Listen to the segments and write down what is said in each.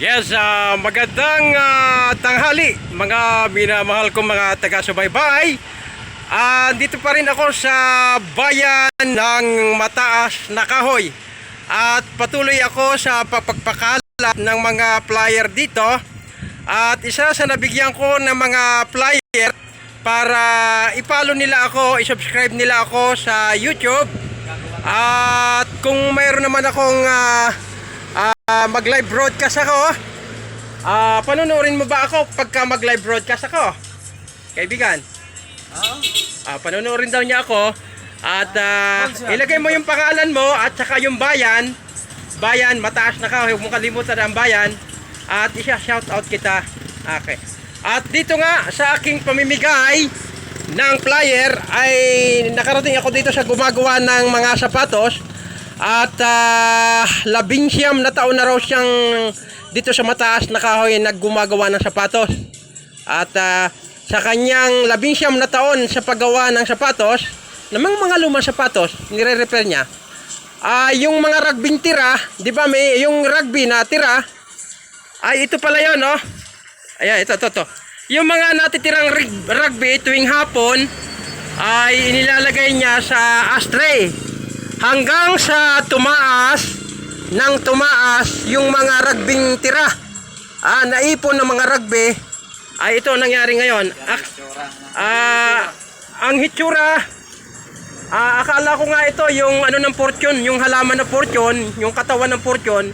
Yes, ah, magandang ah, tanghali mga minamahal kong mga taga-subaybay. Ah, dito pa rin ako sa bayan ng Mataas na Kahoy. At patuloy ako sa papagpakalat ng mga flyer dito. At isa sa nabigyan ko ng mga flyer para ipalo nila ako, isubscribe nila ako sa YouTube. At kung mayroon naman akong ah, ah, mag-live broadcast ako, ah panunurin mo ba ako pagka mag-live broadcast ako? Kaibigan? Ah, panunurin daw niya ako at ah, ilagay mo yung pangalan mo at saka yung bayan. Bayan, mataas na ka, huwag mong kalimutan ang bayan. At isa-shout out kita. Okay. At dito nga sa aking pamimigay ng flyer ay nakarating ako dito sa gumagawa ng mga sapatos at uh, labing na taon na raw siyang dito sa mataas na kahoy naggumagawa ng sapatos. At ah, sa kanyang labing siyam na taon sa paggawa ng sapatos namang mga lumang sapatos nire-repair niya ah yung mga rugbing tira di ba may yung rugby na tira ay ito pala yon no ayan ito ito ito. Yung mga natitirang rugby tuwing hapon ay inilalagay niya sa ashtray hanggang sa tumaas ng tumaas yung mga rugbing tira. Ah, naipon ng mga rugby ay ito ang nangyari ngayon. Ak- ah, ang hitsura. Ah, akala ko nga ito yung ano ng fortune yung halaman ng fortune yung katawan ng fortune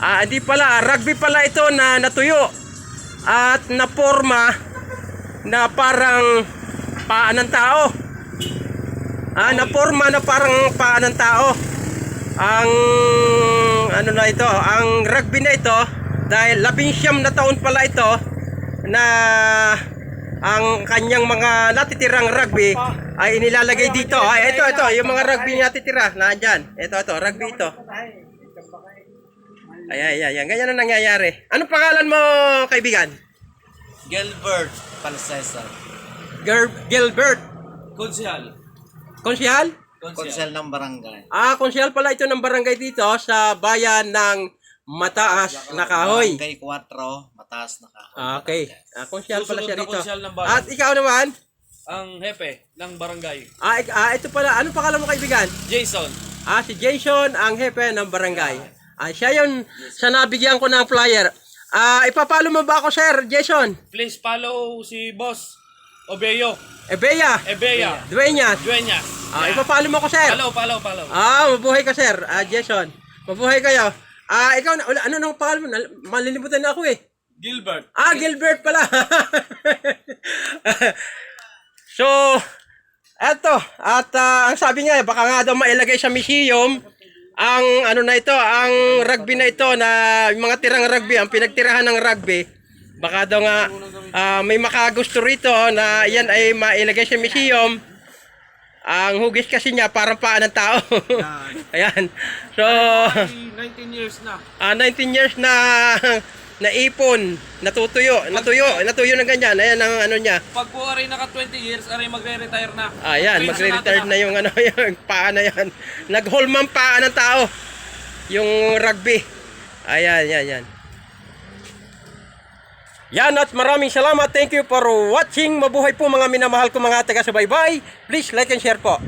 ah, hindi pala rugby pala ito na natuyo at naporma na parang paa ng tao Ah, na forma na parang paa ng tao. Ang ano na ito, ang rugby na ito dahil labing siyam na taon pala ito na ang kanyang mga natitirang rugby ay inilalagay dito. Ay, ito, ito, yung mga rugby na natitira, nandyan. Ito, ito, rugby ito. Ayan, ayan, ayan. Ganyan ang nangyayari. Anong pangalan mo, kaibigan? Gilbert Palsesa. Ger- Gilbert. Konsyal. Konsyal? Ng barangay. Ah, konsyal pala ito ng barangay dito sa bayan ng Mataas na Kahoy. Barangay 4, mataas na kahoy. Ah, okay. Ah, konsyal pala Susunod siya na rito. konsyal ng bayan. At ikaw naman? Ang hepe ng barangay. Ah, ik- ah, ito pala. Anong pangalan mo kaibigan? Jason. Ah, si Jason, ang hepe ng barangay. Ah, siya yun sa nabigyan ko ng flyer. Ah, ipapalo mo ba ako, sir, Jason? Please follow si Boss Obeyo. Ebeya. Ebeya. Dueñas. Dueñas. Ah, Yeah. ipapalo mo ako, sir. Follow, follow, follow. Ah, mabuhay ka, sir. Ah, Jason. Mabuhay kayo. Ah, ikaw na, ano nang pangalan mo? Malilimutan na ako eh. Gilbert. Ah, Gilbert pala. so, eto. At ah, ang sabi nga, baka nga daw mailagay sa museum ang ano na ito, ang rugby na ito na mga tirang rugby, ang pinagtirahan ng rugby. Baka daw nga ah, may makagusto rito na yan ay mailagay sa museum. Ang hugis kasi niya parang paa ng tao. Ayan. So, 19 years na. Ah, 19 years na naipon, natutuyo, natuyo, natuyo ng ganyan. Ayan ang ano niya. Pag po aray naka 20 years, aray magre-retire na. Ayan, Pension magre-retire na yung ano, yung paa na yan. Nag-holman paa ng tao. Yung rugby. Ayan, yan, yan. Yan at maraming salamat. Thank you for watching. Mabuhay po mga minamahal ko mga taga-subaybay. Please like and share po.